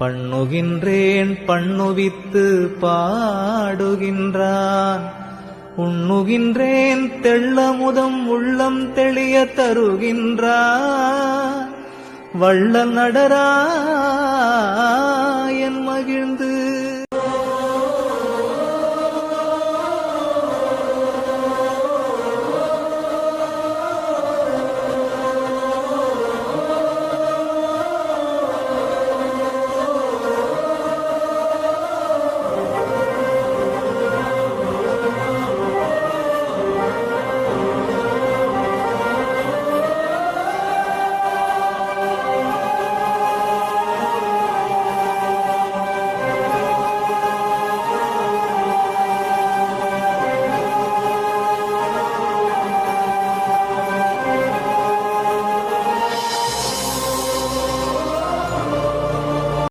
பண்ணுகின்றேன் பண்ணுவித்து பாடுகின்றான். உண்ணுகின்றேன் தெள்ளமுதம் உள்ளம் தெளிய தருகின்றான். வள்ள நடராயன் மகிழ்ந்து